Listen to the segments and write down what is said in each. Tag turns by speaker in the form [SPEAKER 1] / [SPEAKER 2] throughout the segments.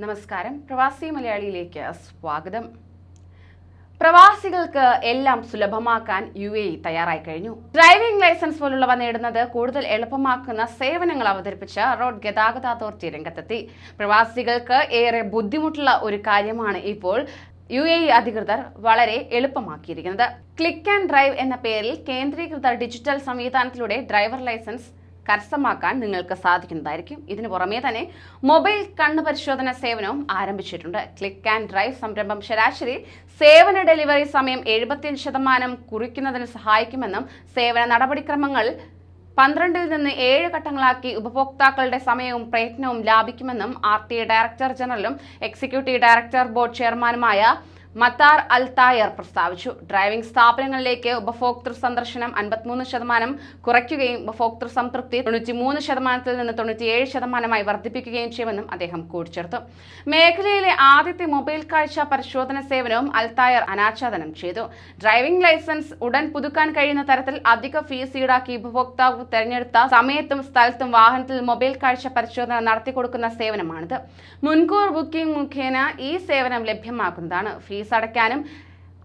[SPEAKER 1] നമസ്കാരം. പ്രവാസി മലയാളിയിലേക്ക് സ്വാഗതം. പ്രവാസികൾക്ക് എല്ലാം സുലഭമാക്കാൻ യു എ തയ്യാറായി കഴിഞ്ഞു. ഡ്രൈവിംഗ് ലൈസൻസ് പോലുള്ളവ നേടുന്നത് കൂടുതൽ എളുപ്പമാക്കുന്ന സേവനങ്ങൾ അവതരിപ്പിച്ച റോഡ് ഗതാഗത അതോറിറ്റി രംഗത്തെത്തി. പ്രവാസികൾക്ക് ഏറെ ബുദ്ധിമുട്ടുള്ള ഒരു കാര്യമാണ് ഇപ്പോൾ യു എ അധികൃതർ വളരെ എളുപ്പമാക്കിയിരിക്കുന്നത്. ക്ലിക്ക് ആൻഡ് ഡ്രൈവ് എന്ന പേരിൽ കേന്ദ്രീകൃത ഡിജിറ്റൽ സംവിധാനത്തിലൂടെ ഡ്രൈവർ ലൈസൻസ് കരസ്ഥമാക്കാൻ നിങ്ങൾക്ക് സാധിക്കുന്നതായിരിക്കും. ഇതിനു പുറമേ തന്നെ മൊബൈൽ കണ്ണ് പരിശോധന സേവനവും ആരംഭിച്ചിട്ടുണ്ട്. ക്ലിക്ക് ആൻഡ് ഡ്രൈവ് സംരംഭം ശരാശരി സേവന ഡെലിവറി സമയം എഴുപത്തിയഞ്ച് ശതമാനം കുറിക്കുന്നതിന് സഹായിക്കുമെന്നും സേവന നടപടിക്രമങ്ങൾ പന്ത്രണ്ടിൽ നിന്ന് ഏഴ് ഘട്ടങ്ങളാക്കി ഉപഭോക്താക്കളുടെ സമയവും പ്രയത്നവും ലാഭിക്കുമെന്നും ആർ ടി ഡയറക്ടർ ജനറലും എക്സിക്യൂട്ടീവ് ഡയറക്ടർ ബോർഡ് ചെയർമാനുമായ മത്താർ അൽ തായർ പ്രസ്താവിച്ചു. ഡ്രൈവിംഗ് സ്ഥാപനങ്ങളിലേക്ക് ഉപഭോക്തൃ സന്ദർശനം അൻപത്തിമൂന്ന് ശതമാനം കുറയ്ക്കുകയും ഉപഭോക്തൃ സംതൃപ്തി തൊണ്ണൂറ്റിമൂന്ന് ശതമാനത്തിൽ നിന്ന് തൊണ്ണൂറ്റിയേഴ് ശതമാനമായി വർദ്ധിപ്പിക്കുകയും ചെയ്യുമെന്നും അദ്ദേഹം കൂട്ടിച്ചേർത്തു. മേഖലയിലെ ആദ്യത്തെ മൊബൈൽ കാഴ്ച പരിശോധന സേവനവും അൽ തായർ അനാച്ഛാദനം ചെയ്തു. ഡ്രൈവിംഗ് ലൈസൻസ് ഉടൻ പുതുക്കാൻ കഴിയുന്ന തരത്തിൽ അധിക ഫീസ് ഈടാക്കി ഉപഭോക്താവ് തെരഞ്ഞെടുത്ത സമയത്തും സ്ഥലത്തും വാഹനത്തിൽ മൊബൈൽ കാഴ്ച പരിശോധന നടത്തിക്കൊടുക്കുന്ന സേവനമാണിത്. മുൻകൂർ ബുക്കിംഗ് മുഖേന ഈ സേവനം ലഭ്യമാക്കുന്നതാണ്. ഫീസ് അടയ്ക്കാനും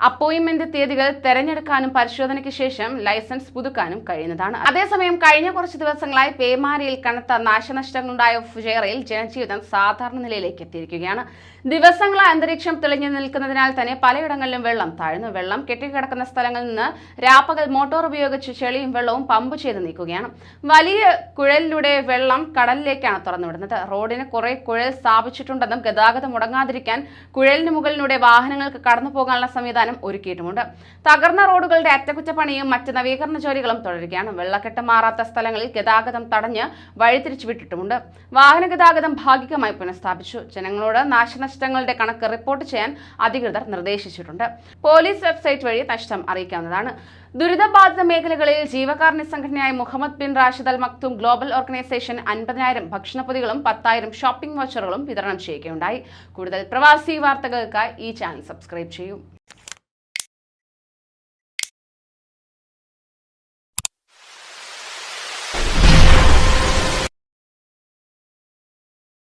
[SPEAKER 1] അപ്പോയിന്റ്മെന്റ് തീയതികൾ തെരഞ്ഞെടുക്കാനും പരിശോധനയ്ക്ക് ശേഷം ലൈസൻസ് പുതുക്കാനും കഴിയുന്നതാണ്. അതേസമയം കഴിഞ്ഞ കുറച്ച് ദിവസങ്ങളായി പേമാരിയിൽ കനത്ത നാശനഷ്ടങ്ങളുണ്ടായ ഫുജേറയിൽ ജനജീവിതം സാധാരണ നിലയിലേക്ക് എത്തിയിരിക്കുകയാണ്. ദിവസങ്ങളായി അന്തരീക്ഷം തെളിഞ്ഞു നിൽക്കുന്നതിനാൽ തന്നെ പലയിടങ്ങളിലും വെള്ളം താഴ്ന്നു. വെള്ളം കെട്ടിക്കിടക്കുന്ന സ്ഥലങ്ങളിൽ നിന്ന് രാപ്പകൽ മോട്ടോർ ഉപയോഗിച്ച് ചെളിയും വെള്ളവും പമ്പ് ചെയ്ത് നീക്കുകയാണ്. വലിയ കുഴലിലൂടെ വെള്ളം കടലിലേക്കാണ് തുറന്നുവിടുന്നത്. റോഡിന് കുറെ കുഴൽ സ്ഥാപിച്ചിട്ടുണ്ടെന്നും ഗതാഗതം മുടങ്ങാതിരിക്കാൻ കുഴലിന് മുകളിലൂടെ വാഹനങ്ങൾക്ക് കടന്നു പോകാനുള്ള സംവിധാനം ഒരുക്കിയിട്ടുമുണ്ട്. തകർന്ന റോഡുകളുടെ അറ്റകുറ്റപ്പണിയും മറ്റ് നവീകരണ ജോലികളും തുടരുകയാണ്. വെള്ളക്കെട്ട് മാറാത്ത സ്ഥലങ്ങളിൽ ഗതാഗതം തടഞ്ഞ് വഴിതിരിച്ചു വിട്ടിട്ടുമുണ്ട് വാഹന ഗതാഗതം ഭാഗികമായി പുനഃസ്ഥാപിച്ചു. ജനങ്ങളോട് നാശനഷ്ടങ്ങളുടെ കണക്ക് റിപ്പോർട്ട് ചെയ്യാൻ അധികൃതർ നിർദ്ദേശിച്ചിട്ടുണ്ട്. പോലീസ് വെബ്സൈറ്റ് വഴി നഷ്ടം അറിയിക്കാവുന്നതാണ്. ദുരിതബാധിത മേഖലകളിൽ ജീവകാരുണ്യ സംഘടനയായ Mohammed bin Rashid Al Maktoum global organisation അൻപതിനായിരം ഭക്ഷണപ്പൊതികളും പത്തായിരം ഷോപ്പിംഗ് വൗച്ചറുകളും വിതരണം ചെയ്യുകയുണ്ടായി. കൂടുതൽ പ്രവാസി വാർത്തകൾക്കായി ഈ ചാനൽ സബ്സ്ക്രൈബ് ചെയ്യൂ.